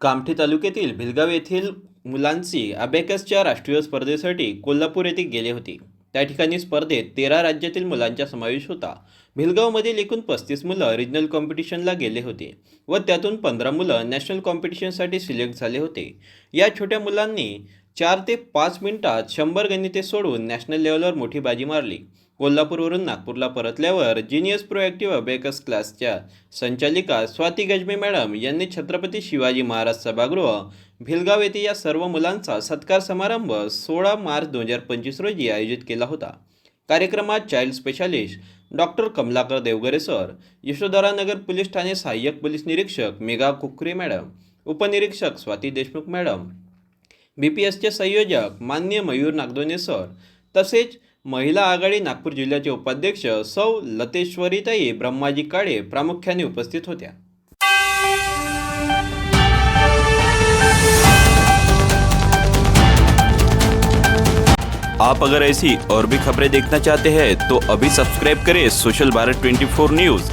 कामठी तालुक्यातील भिलगाव येथील मुलांची अबॅकसच्या राष्ट्रीय स्पर्धेसाठी कोल्हापूर येथे गेले होते. त्या ठिकाणी स्पर्धेत तेरा राज्यातील मुलांचा समावेश होता. भिलगावमधील एकूण पस्तीस मुलं रिजनल कॉम्पिटिशनला गेले होते व त्यातून पंधरा मुलं नॅशनल कॉम्पिटिशनसाठी सिलेक्ट झाले होते. या छोट्या मुलांनी चार ते पाच मिनिटात शंभर गणिते सोडवून नॅशनल लेवलवर मोठी बाजी मारली. कोल्हापूरवरून नागपूरला परतल्यावर जिनियस प्रोॲक्टिव्ह अबेकस क्लासच्या संचालिका स्वाती गजमे मॅडम यांनी छत्रपती शिवाजी महाराज सभागृह भिलगाव येथे या सर्व मुलांचा सत्कार समारंभ सोळा मार्च दोन हजार पंचवीस रोजी आयोजित केला होता. कार्यक्रमात child specialist doctor Kamalakar Devgare sir Yashodharanagar police Thane सहाय्यक पोलीस निरीक्षक मेघा कुकरे मॅडम उपनिरीक्षक Swati Deshmukh madam B P एसचे संयोजक मान्य मयूर नागदोने सर. तसेच महिला आघाडी नागपूर जिल्ह्याचे उपाध्यक्ष सौ लतेश्वरीताई ब्रह्माजी काळे प्रामुख्याने उपस्थित होत्या. आप अगर ऐसी और भी खबरें देखना चाहते हैं तो अभी सब्सक्राइब करें सोशल भारत 24 न्यूज